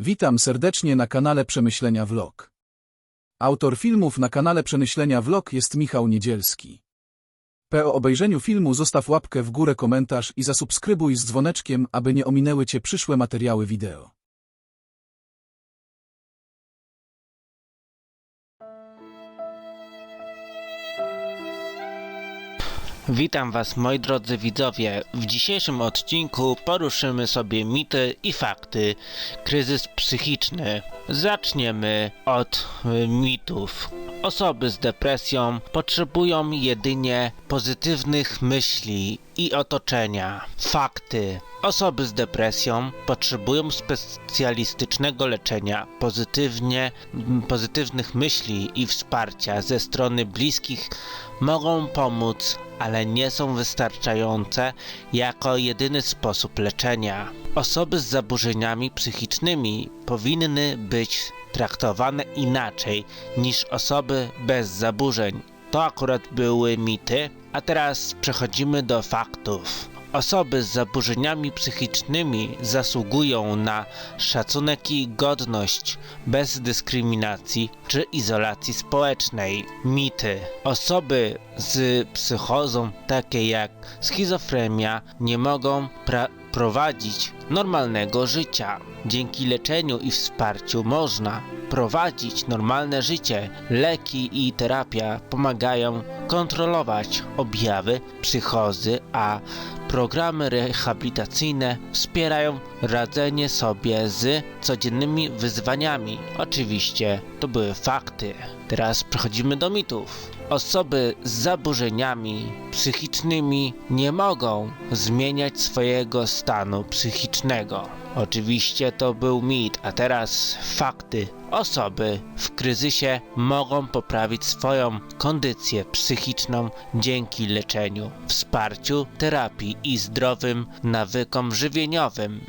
Witam serdecznie na kanale Przemyślenia Vlog. Autor filmów na kanale Przemyślenia Vlog jest Michał Niedzielski. Po obejrzeniu filmu zostaw łapkę w górę, komentarz i zasubskrybuj z dzwoneczkiem, aby nie ominęły Cię przyszłe materiały wideo. Witam Was moi drodzy widzowie. W dzisiejszym odcinku poruszymy sobie mity i fakty. Kryzys psychiczny. Zaczniemy od y, mitów. Osoby z depresją potrzebują jedynie pozytywnych myśli i otoczenia. Fakty. Osoby z depresją potrzebują specjalistycznego leczenia, pozytywnie, pozytywnych myśli i wsparcia ze strony bliskich mogą pomóc, ale nie są wystarczające jako jedyny sposób leczenia. Osoby z zaburzeniami psychicznymi powinny być traktowane inaczej niż osoby bez zaburzeń. To akurat były mity, a teraz przechodzimy do faktów. Osoby z zaburzeniami psychicznymi zasługują na szacunek i godność bez dyskryminacji czy izolacji społecznej. Mity. Osoby z psychozą, takie jak schizofrenia, nie mogą pra- prowadzić normalnego życia. Dzięki leczeniu i wsparciu można prowadzić normalne życie. Leki i terapia pomagają kontrolować objawy psychozy, a programy rehabilitacyjne wspierają radzenie sobie z codziennymi wyzwaniami. Oczywiście to były fakty. Teraz przechodzimy do mitów. Osoby z zaburzeniami psychicznymi nie mogą zmieniać swojego stanu psychicznego. Oczywiście to był mit, a teraz fakty. Osoby w kryzysie mogą poprawić swoją kondycję psychiczną dzięki leczeniu, wsparciu, terapii i zdrowym nawykom żywieniowym.